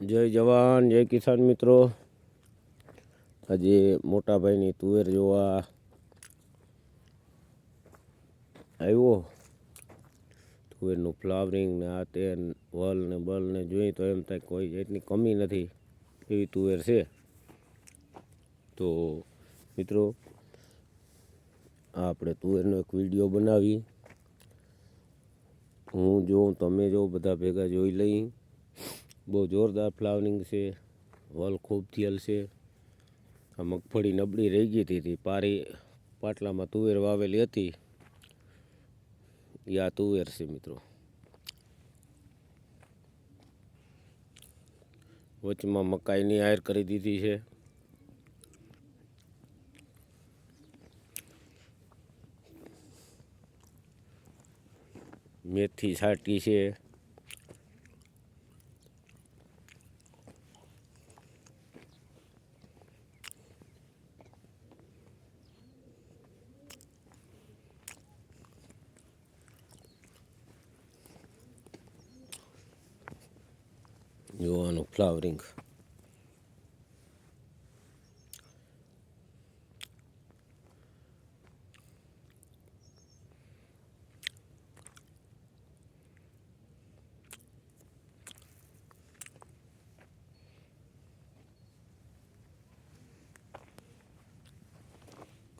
જય જવાન, જય કિસાન મિત્રો. આજે મોટાભાઈની તુવેર જોવા આવ્યો. તુવેરનું ફ્લાવરિંગ ને આ તે વલ ને બલ ને જોઈ તો એમ થાય કોઈ જાતની કમી નથી એવી તુવેર છે. તો મિત્રો આપણે તુવેરનો એક વીડિયો બનાવી. હું જોઉં, તમે જો બધા ભેગા જોઈ લઈ. બહુ જોરદાર ફ્લાવરિંગ છે. વલ ખૂબ થયેલ છે. આ મગફળી નબળી રહી ગઈ હતી પારી પાટલામાં તુવેર વાવેલી હતી. એ આ તુવેર છે મિત્રો. વચમાં મકાઈની આયર કરી દીધી છે. મેથી છાટી છે જોવાનું ફ્લાવરિંગ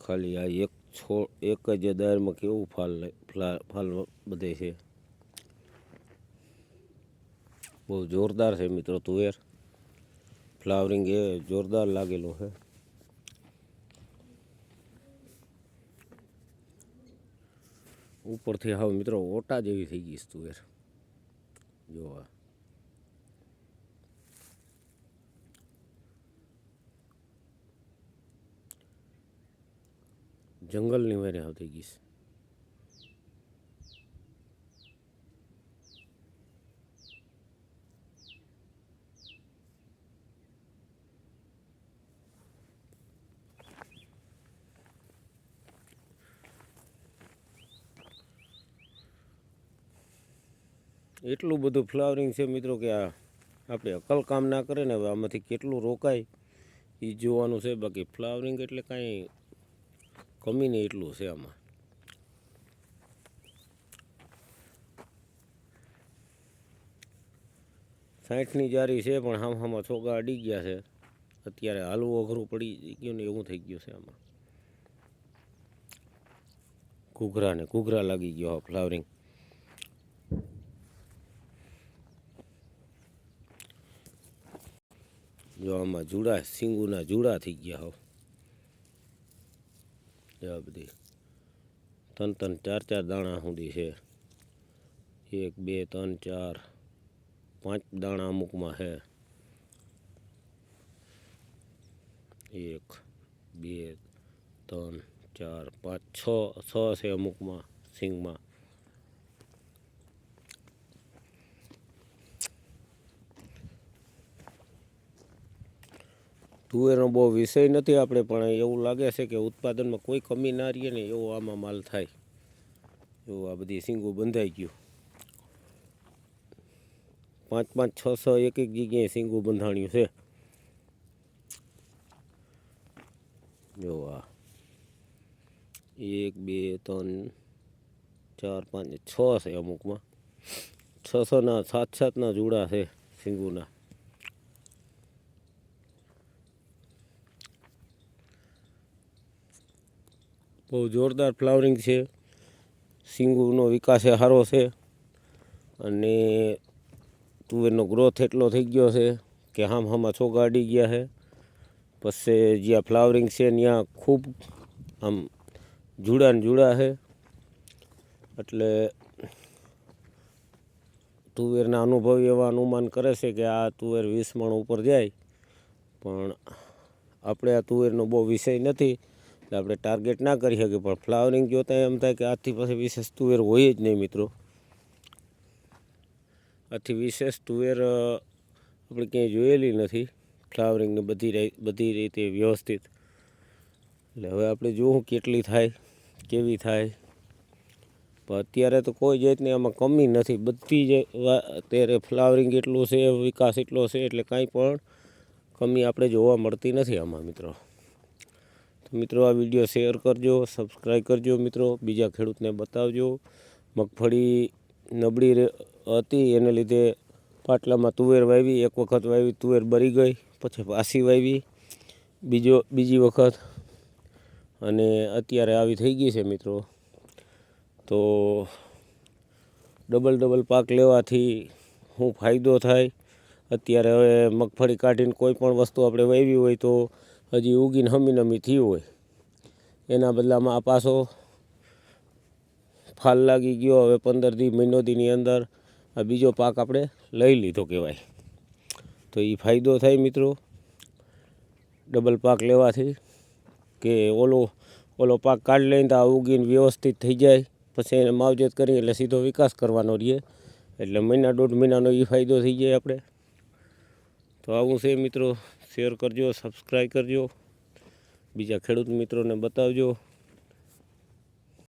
ખાલી આ એક છોડ એક જ દાયરમાં કેવું ફાલ ફાલ બધે છે? બહુ જોરદાર છે મિત્રો તુવેર ફ્લાવરિંગ એ જોરદાર લાગેલું છે ઉપરથી હવે મિત્રો ઓટા જેવી થઈ ગઈ છે તુવેર જોવા જંગલની વારે આવતી ગઈ છે એટલું બધું ફ્લાવરિંગ છે મિત્રો કે આ આપણે અકલ કામ ના કરે ને હવે આમાંથી કેટલું રોકાય એ જોવાનું છે. બાકી ફ્લાવરિંગ એટલે કાંઈ કમી નહીં એટલું છે આમાં. સાઠની જારી છે પણ હામ હામાં છોગા અડી ગયા છે. અત્યારે હાલવું અઘરું પડી ગયું ને એવું થઈ ગયું છે આમાં. ઘૂઘરા ને ઘૂઘરા લાગી ગયો ફ્લાવરિંગ જો આમાં જુડા, સિંગુના જુડા થઈ ગયા હોવ આ બધી. ત્રણ ત્રણ, ચાર ચાર દાણા સુધી છે. એક, બે, ત્રણ, ચાર, પાંચ દાણા અમુકમાં છે. એક, બે, ત્રણ, ચાર, પાંચ, છ છ છે અમુકમાં સિંગમાં. તુવેરનો બહુ વિષય નથી આપણે, પણ એવું લાગે છે કે ઉત્પાદનમાં કોઈ કમી ના રહીએ ને એવો આમાં માલ થાય. એવું આ બધી સિંગો બંધાઈ ગયું. પાંચ પાંચ, છ છ, એક એક જગ્યાએ સિંગો બંધાણ્યું છે. જો આ. એક, બે, ત્રણ, ચાર, પાંચ, છ છે અમુકમાં. છ છના સાત, સાતના જોડા છે સિંગુના બહુ જોરદાર ફ્લાવરિંગ છે. સિંગુનો વિકાસ એ સારો છે. અને તુવેરનો ગ્રોથ એટલો થઈ ગયો છે કે હામ હામાં ચોગાડી ગયા છે. પછી જ્યાં ફ્લાવરિંગ છે ત્યાં ખૂબ આમ જુડા ને જુડા છે. એટલે તુવેરના અનુભવી એવા અનુમાન કરે છે કે આ તુવેર વીસ મણ ઉપર જાય. પણ આપણે આ તુવેરનો બહુ વિષય નથી. એટલે આપણે ટાર્ગેટ ના કરી શકીએ, પણ ફ્લાવરિંગ જોતાં એમ થાય કે આથી પાસે વિશેષ તુવેર હોય જ નહીં મિત્રો. આથી વિશેષ તુવેર આપણે ક્યાંય જોયેલી નથી. ફ્લાવરિંગને બધી બધી રીતે વ્યવસ્થિત. એટલે હવે આપણે જોવું કેટલી થાય, કેવી થાય. પણ અત્યારે તો કોઈ જાતની આમાં કમી નથી. બધી જ અત્યારે ફ્લાવરિંગ એટલું છે, વિકાસ એટલો છે, એટલે કાંઈ પણ કમી આપણે જોવા મળતી નથી આમાં મિત્રો. મિત્રો આ વીડિયો શેર કરજો સબસ્ક્રાઈબ કરજો મિત્રો, બીજા ખેડૂતને બતાવજો. મગફળી નબળી હતી, એને લીધે પાટલામાં તુવેર વાવી, એક વખત વાવી, તુવેર બરી ગઈ, પછી પાછી વાવી, બીજો, બીજી વખત. અને અત્યારે આવી થઈ ગઈ છે મિત્રો. તો ડબલ ડબલ પાક લેવાથી શું ફાયદો થાય. અત્યારે હવે મગફળી કાઢીને કોઈ પણ વસ્તુ આપણે વાવી હોય તો હજી ઉગીને હમી નમી થયું હોય. એના બદલામાં આ પાછો ફાલ લાગી ગયો. હવે પંદર દી મહિનો દીની અંદર આ બીજો પાક આપણે લઈ લીધો કહેવાય. તો એ ફાયદો થાય મિત્રો. ડબલ પાક લેવાથી કે ઓલો ઓલો પાક કાઢી લઈને તો આ ઉગીને વ્યવસ્થિત થઈ જાય. પછી એને માવજત કરી એટલે સીધો વિકાસ કરવાનો રહીએ એટલે મહિના દોઢ મહિનાનો એ ફાયદો થઈ જાય આપણે. તો આવું છે મિત્રો. શેર કરજો સબસ્ક્રાઈબ કરજો. બીજા ખેડૂત મિત્રોને બતાવજો.